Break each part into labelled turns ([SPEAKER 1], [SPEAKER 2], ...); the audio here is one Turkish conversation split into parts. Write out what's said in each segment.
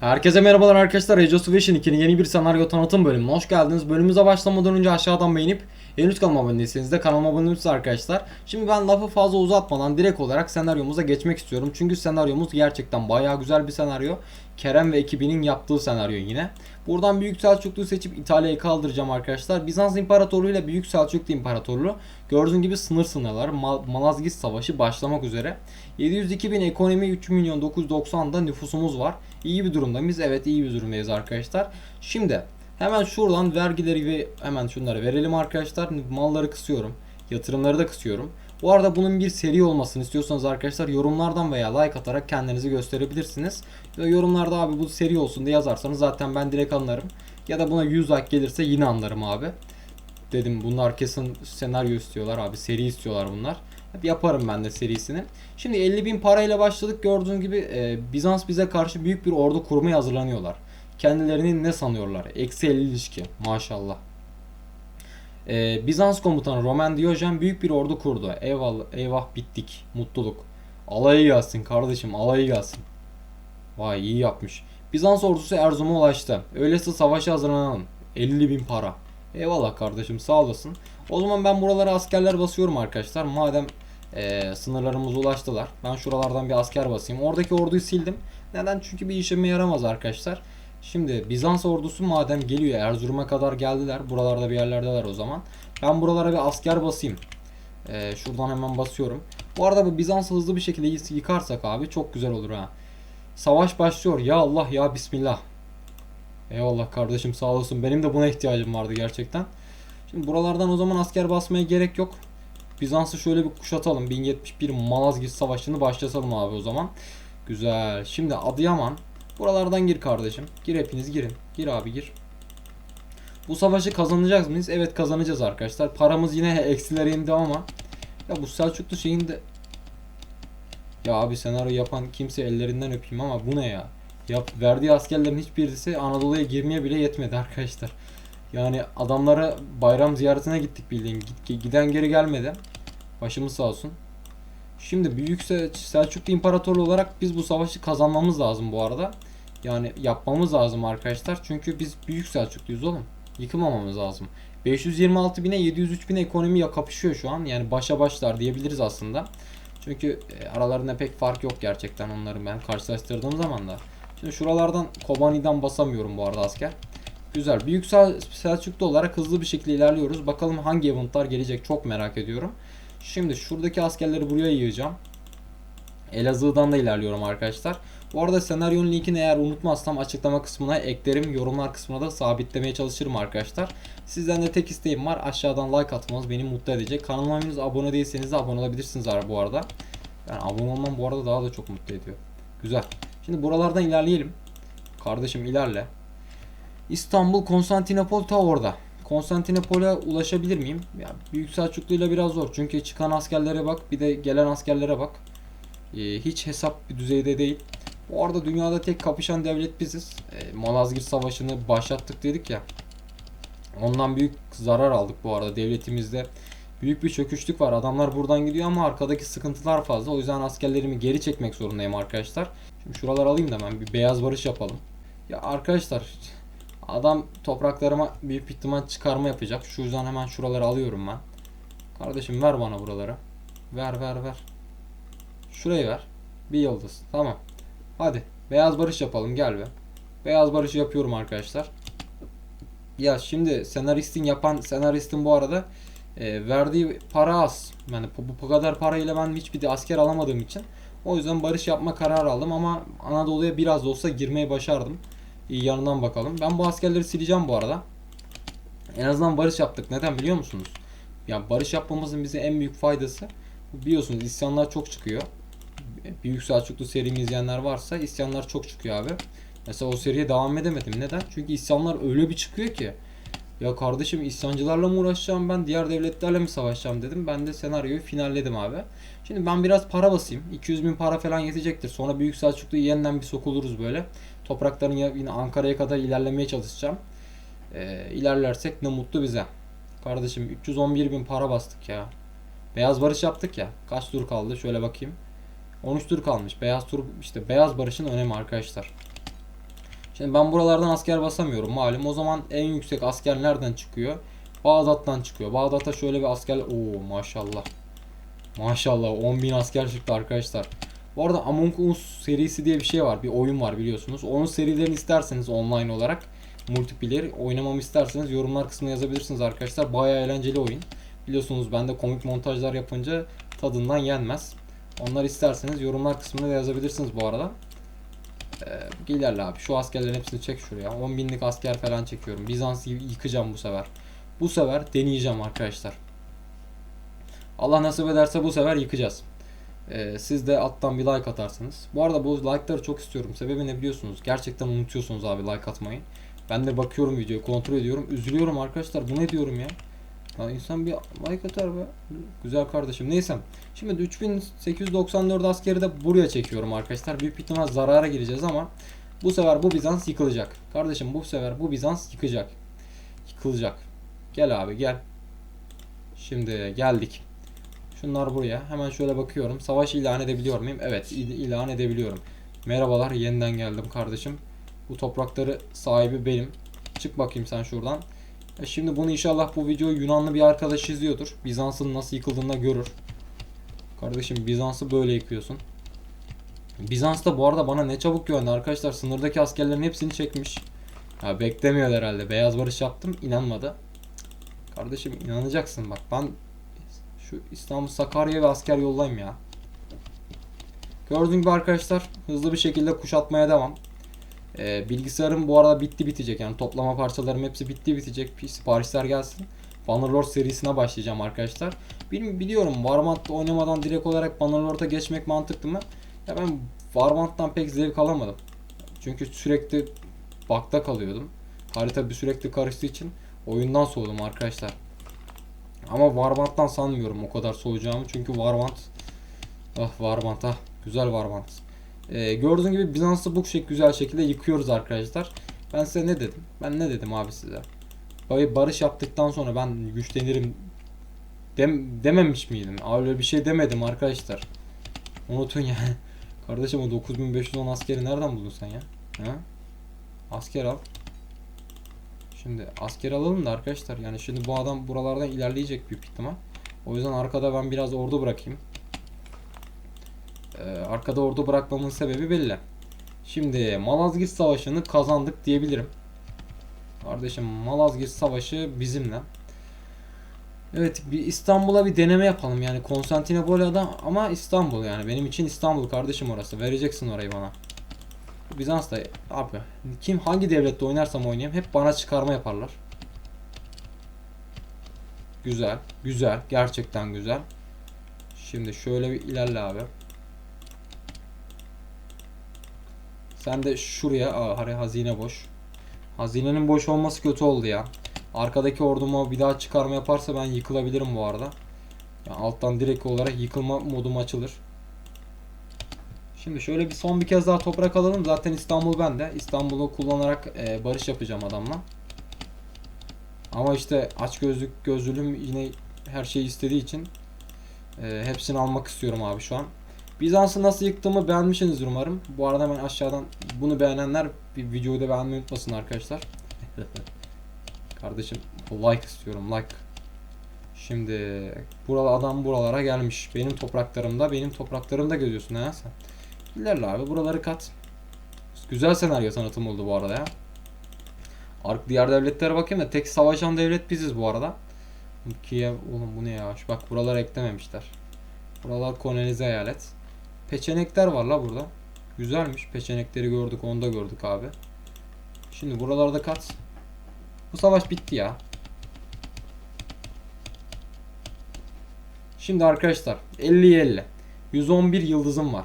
[SPEAKER 1] Herkese merhabalar arkadaşlar. Age of Vision 2'nin yeni bir senaryo tanıtım bölümüne hoş geldiniz. Bölümümüze başlamadan önce aşağıdan beğenip henüz kanalıma abone değilseniz de kanalıma abone olursunuz arkadaşlar. Şimdi ben lafı fazla uzatmadan direkt olarak senaryomuza geçmek istiyorum. Çünkü senaryomuz gerçekten bayağı güzel bir senaryo. Kerem ve ekibinin yaptığı senaryo yine. Buradan Büyük Selçuklu'yu seçip İtalya'yı kaldıracağım arkadaşlar. Bizans İmparatorluğu ile Büyük Selçuklu İmparatorluğu gördüğünüz gibi sınır sınırlar. Ma- Malazgirt Savaşı başlamak üzere. 702 bin ekonomi 3 milyon 990'da nüfusumuz var. İyi bir durumdayız. Evet iyi bir durumdayız arkadaşlar. Şimdi hemen şuradan vergileri ve hemen şunları verelim arkadaşlar. Malları kısıyorum. Yatırımları da kısıyorum. Bu arada bunun bir seri olmasını istiyorsanız arkadaşlar yorumlardan veya like atarak kendinizi gösterebilirsiniz. Ya da yorumlarda abi bu seri olsun diye yazarsanız zaten ben direkt anlarım. Ya da buna 100 like gelirse yine anlarım abi. Dedim bunlar kesin senaryo istiyorlar abi seri istiyorlar bunlar. Yaparım ben de serisini. Şimdi 50 bin parayla başladık gördüğünüz gibi e, Bizans bize karşı büyük bir ordu kurmaya hazırlanıyorlar. Kendilerini ne sanıyorlar? Eksi 50 ilişki maşallah. E, Bizans komutanı Roman Diyojen büyük bir ordu kurdu. Eyvallah, eyvah bittik. Mutluluk. Alayı gelsin kardeşim alayı gelsin. Vay iyi yapmış. Bizans ordusu Erzurum'a ulaştı. Öyleyse savaşa hazırlanalım. 50 bin para. Eyvallah kardeşim sağ olasın. O zaman ben buralara askerler basıyorum arkadaşlar. Madem eee sınırlarımıza ulaştılar. Ben şuralardan bir asker basayım. Oradaki orduyu sildim. Neden? Çünkü bir işime yaramaz arkadaşlar. Şimdi Bizans ordusu madem geliyor Erzurum'a kadar geldiler. Buralarda bir yerlerdeler o zaman. Ben buralara bir asker basayım. Eee, şuradan hemen basıyorum. Bu arada bu Bizans'ı hızlı bir şekilde yıkarsak abi çok güzel olur ha. Savaş başlıyor. Ya Allah ya Bismillah. Eyvallah kardeşim sağ olasın. Benim de buna ihtiyacım vardı gerçekten. Şimdi buralardan o zaman asker basmaya gerek yok. Bizans'ı şöyle bir kuşatalım. 1071 Malazgirt Savaşı'nı başlatalım abi o zaman. Güzel. Şimdi Adıyaman. Buralardan gir kardeşim. Gir hepiniz girin. Gir abi gir. Bu savaşı kazanacağız mıyız? Evet kazanacağız arkadaşlar. Paramız yine eksilere indi ama. Ya bu Selçuklu şeyinde ya abi senaryo yapan kimse ellerinden öpeyim ama bu ne ya? Yap, verdiği askerlerin hiçbirisi Anadolu'ya girmeye bile yetmedi arkadaşlar. Yani adamlara bayram ziyaretine gittik bildiğin. Giden geri gelmedi. Başımız sağ olsun. Şimdi Büyük Sel- Selçuklu İmparatorluğu olarak biz bu savaşı kazanmamız lazım bu arada. Yani yapmamız lazım arkadaşlar. Çünkü biz Büyük Selçukluyuz oğlum. Yıkılmamamız lazım. 526 bine 703 bine ekonomi ya kapışıyor şu an. Yani başa başlar diyebiliriz aslında. Çünkü e, aralarında pek fark yok gerçekten onların ben karşılaştırdığım zaman da. Şimdi şuralardan Kobani'den basamıyorum bu arada asker. Güzel. Büyük Sel- Selçuklu olarak hızlı bir şekilde ilerliyoruz. Bakalım hangi eventlar gelecek çok merak ediyorum. Şimdi şuradaki askerleri buraya yığacağım. Elazığ'dan da ilerliyorum arkadaşlar. Bu arada senaryonun linkini eğer unutmazsam açıklama kısmına eklerim. Yorumlar kısmına da sabitlemeye çalışırım arkadaşlar. Sizden de tek isteğim var. Aşağıdan like atmanız beni mutlu edecek. Kanalıma henüz abone değilseniz de abone olabilirsiniz bu arada. Yani abone olmam bu arada daha da çok mutlu ediyor. Güzel. Şimdi buralardan ilerleyelim. Kardeşim ilerle. İstanbul, Konstantinopol ta orada. Konstantinopol'e ulaşabilir miyim? Ya Büyük Selçuklu ile biraz zor. Çünkü çıkan askerlere bak, bir de gelen askerlere bak. Ee, hiç hesap bir düzeyde değil. Bu arada dünyada tek kapışan devlet biziz. Ee, Malazgirt Savaşı'nı başlattık dedik ya. Ondan büyük zarar aldık bu arada devletimizde. Büyük bir çöküşlük var. Adamlar buradan gidiyor ama arkadaki sıkıntılar fazla. O yüzden askerlerimi geri çekmek zorundayım arkadaşlar. Şimdi şuraları alayım da hemen bir beyaz barış yapalım. Ya arkadaşlar adam topraklarıma büyük ihtimal çıkarma yapacak. Şu yüzden hemen şuraları alıyorum ben. Kardeşim ver bana buraları. Ver ver ver. Şurayı ver. Bir yıldız. Tamam. Hadi. Beyaz barış yapalım gel be. Beyaz barışı yapıyorum arkadaşlar. Ya şimdi senaristin yapan senaristin bu arada e, verdiği para az. Yani bu, bu kadar parayla ben hiçbir de asker alamadığım için o yüzden barış yapma kararı aldım ama Anadolu'ya biraz da olsa girmeyi başardım. İyi yanından bakalım. Ben bu askerleri sileceğim bu arada. En azından barış yaptık. Neden biliyor musunuz? Ya barış yapmamızın bize en büyük faydası biliyorsunuz isyanlar çok çıkıyor. Büyük Selçuklu serimi izleyenler varsa isyanlar çok çıkıyor abi. Mesela o seriye devam edemedim. Neden? Çünkü isyanlar öyle bir çıkıyor ki. Ya kardeşim isyancılarla mı uğraşacağım ben diğer devletlerle mi savaşacağım dedim. Ben de senaryoyu finalledim abi. Şimdi ben biraz para basayım. 200 bin para falan yetecektir. Sonra Büyük Selçuklu'yu yeniden bir sokuluruz böyle. Toprakların yine Ankara'ya kadar ilerlemeye çalışacağım. Ee, ilerlersek ne mutlu bize. Kardeşim 311 bin para bastık ya. Beyaz barış yaptık ya. Kaç tur kaldı? Şöyle bakayım. 13 tur kalmış. Beyaz tur işte beyaz barışın önemi arkadaşlar. Şimdi ben buralardan asker basamıyorum malum. O zaman en yüksek asker nereden çıkıyor? Bağdat'tan çıkıyor. Bağdat'a şöyle bir asker... Oo maşallah. Maşallah 10.000 asker çıktı arkadaşlar. Bu arada Among Us serisi diye bir şey var. Bir oyun var biliyorsunuz. Onun serilerini isterseniz online olarak multiplayer oynamamı isterseniz yorumlar kısmına yazabilirsiniz arkadaşlar. Bayağı eğlenceli oyun. Biliyorsunuz ben de komik montajlar yapınca tadından yenmez. Onlar isterseniz yorumlar kısmına da yazabilirsiniz bu arada. Ee, ilerle abi. Şu askerlerin hepsini çek şuraya. 10 binlik asker falan çekiyorum. Bizans'ı yıkacağım bu sefer. Bu sefer deneyeceğim arkadaşlar. Allah nasip ederse bu sefer yıkacağız. Ee, siz de alttan bir like atarsınız. Bu arada bu like'ları çok istiyorum. Sebebi ne biliyorsunuz? Gerçekten unutuyorsunuz abi like atmayı. Ben de bakıyorum videoyu kontrol ediyorum. Üzülüyorum arkadaşlar. Bu ne diyorum ya? Ya insan bir like atar be. Güzel kardeşim. Neyse. Şimdi 3894 askeri de buraya çekiyorum arkadaşlar. Büyük ihtimal zarara gireceğiz ama bu sefer bu Bizans yıkılacak. Kardeşim bu sefer bu Bizans yıkacak. Yıkılacak. Gel abi gel. Şimdi geldik. Şunlar buraya. Hemen şöyle bakıyorum. Savaş ilan edebiliyor muyum? Evet il- ilan edebiliyorum. Merhabalar yeniden geldim kardeşim. Bu toprakları sahibi benim. Çık bakayım sen şuradan. E şimdi bunu inşallah bu videoyu Yunanlı bir arkadaş izliyordur. Bizans'ın nasıl yıkıldığını da görür. Kardeşim Bizans'ı böyle yıkıyorsun. Bizans da bu arada bana ne çabuk güvendi arkadaşlar. Sınırdaki askerlerin hepsini çekmiş. Ya beklemiyor herhalde. Beyaz barış yaptım. inanmadı. Kardeşim inanacaksın bak. Ben şu İstanbul Sakarya ve asker yollayayım ya. Gördüğünüz gibi arkadaşlar hızlı bir şekilde kuşatmaya devam. Ee, bilgisayarım bu arada bitti bitecek yani toplama parçalarım hepsi bitti bitecek. Siparişler gelsin. Bannerlord serisine başlayacağım arkadaşlar. Bil- biliyorum Warmant'ta oynamadan direkt olarak Bannerlord'a geçmek mantıklı mı? Ya ben Warmant'tan pek zevk alamadım. Çünkü sürekli bakta kalıyordum. Harita bir sürekli karıştığı için oyundan soğudum arkadaşlar. Ama Warmant'tan sanmıyorum o kadar soğuyacağımı. Çünkü Warmant ah Warmant ah güzel Warmant. Ee, gördüğünüz gibi Bizans'ı bu şek güzel şekilde yıkıyoruz arkadaşlar. Ben size ne dedim? Ben ne dedim abi size? Böyle barış yaptıktan sonra ben güçlenirim dem dememiş miydim? Öyle bir şey demedim arkadaşlar. Unutun ya. Kardeşim o 9510 askeri nereden buldun sen ya? Ha? Asker al. Şimdi asker alalım da arkadaşlar yani şimdi bu adam buralardan ilerleyecek büyük ihtimal. O yüzden arkada ben biraz ordu bırakayım. Ee, arkada ordu bırakmamın sebebi belli. Şimdi Malazgirt Savaşı'nı kazandık diyebilirim. Kardeşim Malazgirt Savaşı bizimle. Evet bir İstanbul'a bir deneme yapalım yani Konstantinopolya'da ama İstanbul yani benim için İstanbul kardeşim orası vereceksin orayı bana. Bizans da abi kim hangi devlette oynarsam oynayayım hep bana çıkarma yaparlar. Güzel, güzel, gerçekten güzel. Şimdi şöyle bir ilerle abi. Sen de şuraya, aa hani hazine boş. Hazinenin boş olması kötü oldu ya. Arkadaki orduma bir daha çıkarma yaparsa ben yıkılabilirim bu arada. Yani alttan direkt olarak yıkılma modum açılır. Şimdi şöyle bir son bir kez daha toprak alalım. Zaten İstanbul bende. İstanbul'u kullanarak e, barış yapacağım adamla. Ama işte aç gözlük gözlülüğüm yine her şeyi istediği için e, hepsini almak istiyorum abi şu an. Bizans'ı nasıl yıktığımı beğenmişsinizdir umarım. Bu arada hemen aşağıdan bunu beğenenler bir videoyu da beğenmeyi unutmasın arkadaşlar. Kardeşim like istiyorum like. Şimdi buralı adam buralara gelmiş. Benim topraklarımda, benim topraklarımda geziyorsun ha sen. İlerle abi buraları kat. Güzel senaryo sanatım oldu bu arada ya. Ark diğer devletlere bakayım da tek savaşan devlet biziz bu arada. Kiev oğlum bu ne ya? Bak buralara eklememişler. Buralar kolonize eyalet. Peçenekler var la burada. Güzelmiş. Peçenekleri gördük, onu da gördük abi. Şimdi buralarda kat. Bu savaş bitti ya. Şimdi arkadaşlar 50'ye 50. 111 yıldızım var.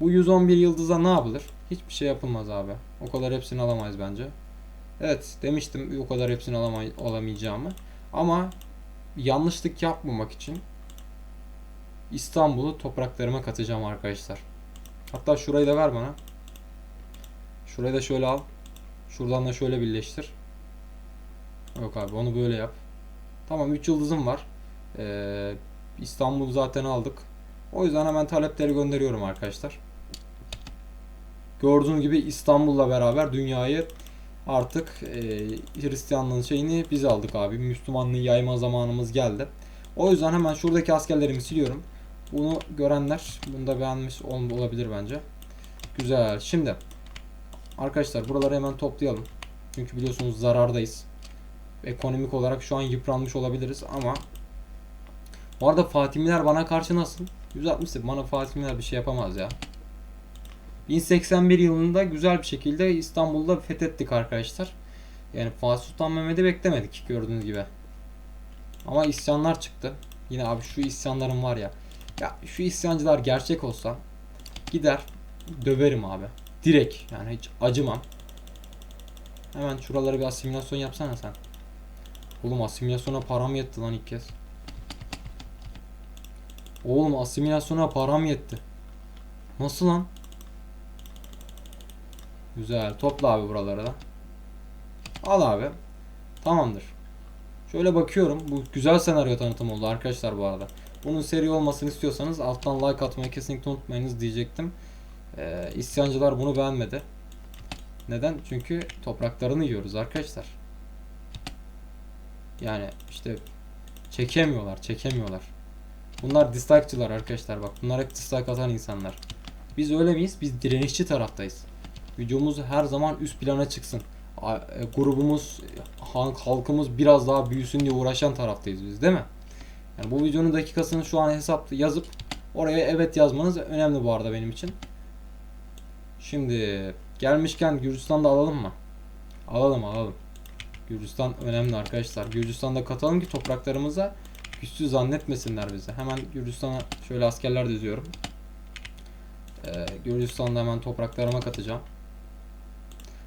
[SPEAKER 1] Bu 111 yıldıza ne yapılır? Hiçbir şey yapılmaz abi. O kadar hepsini alamayız bence. Evet demiştim o kadar hepsini alamay alamayacağımı. Ama yanlışlık yapmamak için İstanbul'u topraklarıma katacağım arkadaşlar. Hatta şurayı da ver bana. Şurayı da şöyle al. Şuradan da şöyle birleştir. Yok abi onu böyle yap. Tamam 3 yıldızım var. Ee, İstanbul'u zaten aldık. O yüzden hemen talepleri gönderiyorum arkadaşlar. Gördüğünüz gibi İstanbul'la beraber dünyayı artık e, Hristiyanlığın şeyini biz aldık abi. Müslümanlığı yayma zamanımız geldi. O yüzden hemen şuradaki askerlerimi siliyorum. Bunu görenler bunu da beğenmiş ol- olabilir bence. Güzel. Şimdi arkadaşlar buraları hemen toplayalım. Çünkü biliyorsunuz zarardayız. Ekonomik olarak şu an yıpranmış olabiliriz ama bu arada Fatimiler bana karşı nasıl? 160 bana Fatimiler bir şey yapamaz ya. 1081 yılında güzel bir şekilde İstanbul'da fethettik arkadaşlar. Yani Fatih Sultan Mehmet'i beklemedik gördüğünüz gibi. Ama isyanlar çıktı. Yine abi şu isyanlarım var ya. Ya şu isyancılar gerçek olsa gider döverim abi. Direkt yani hiç acımam. Hemen şuraları bir asimilasyon yapsana sen. Oğlum asimilasyona param yetti lan ilk kez. Oğlum asimilasyona param yetti. Nasıl lan? Güzel. Topla abi buraları da. Al abi. Tamamdır. Şöyle bakıyorum. Bu güzel senaryo tanıtım oldu arkadaşlar bu arada. Bunun seri olmasını istiyorsanız alttan like atmayı kesinlikle unutmayınız diyecektim. Ee, isyancılar bunu beğenmedi. Neden? Çünkü topraklarını yiyoruz arkadaşlar. Yani işte çekemiyorlar, çekemiyorlar. Bunlar dislike'çılar arkadaşlar bak. Bunlar hep dislike atan insanlar. Biz öyle miyiz? Biz direnişçi taraftayız. Videomuz her zaman üst plana çıksın. E, Grubumuz, halk, halkımız biraz daha büyüsün diye uğraşan taraftayız biz değil mi? Yani bu videonun dakikasını şu an hesap yazıp oraya evet yazmanız önemli bu arada benim için. Şimdi gelmişken Gürcistan'da alalım mı? Alalım alalım. Gürcistan önemli arkadaşlar. Gürcistan'da katalım ki topraklarımıza güçsüz zannetmesinler bizi. Hemen Gürcistan'a şöyle askerler diziyorum. Ee, Gürcistan'da hemen topraklarıma katacağım.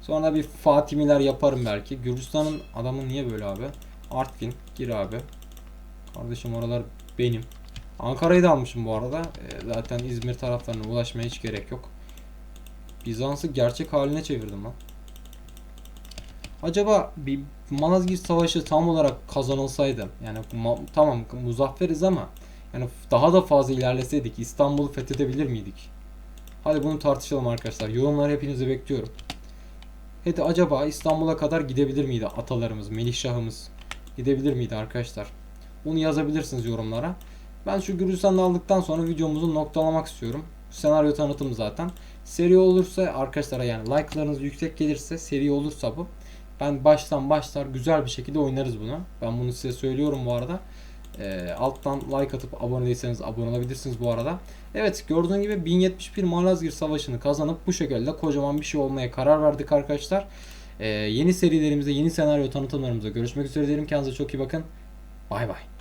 [SPEAKER 1] Sonra bir Fatimiler yaparım belki. Gürcistan'ın adamı niye böyle abi? Artvin gir abi. Kardeşim oralar benim. Ankara'yı da almışım bu arada. Ee, zaten İzmir taraflarına ulaşmaya hiç gerek yok. Bizans'ı gerçek haline çevirdim lan. Acaba bir Malazgirt Savaşı tam olarak kazanılsaydı yani ma- tamam muzafferiz ama yani daha da fazla ilerleseydik İstanbul'u fethedebilir miydik? Hadi bunu tartışalım arkadaşlar. Yorumları hepinizi bekliyorum. Hadi acaba İstanbul'a kadar gidebilir miydi atalarımız, Melihşah'ımız? Gidebilir miydi arkadaşlar? Bunu yazabilirsiniz yorumlara. Ben şu Gürcistan'ı aldıktan sonra videomuzu noktalamak istiyorum. Senaryo tanıtım zaten. Seri olursa arkadaşlara yani like'larınız yüksek gelirse seri olursa bu. Ben baştan başlar güzel bir şekilde oynarız bunu. Ben bunu size söylüyorum bu arada. Ee, alttan like atıp abone değilseniz abone olabilirsiniz bu arada. Evet gördüğün gibi 1071 Malazgirt Savaşı'nı kazanıp bu şekilde kocaman bir şey olmaya karar verdik arkadaşlar. Ee, yeni serilerimizde yeni senaryo tanıtımlarımızda görüşmek üzere diyelim. Kendinize çok iyi bakın. Bay bay.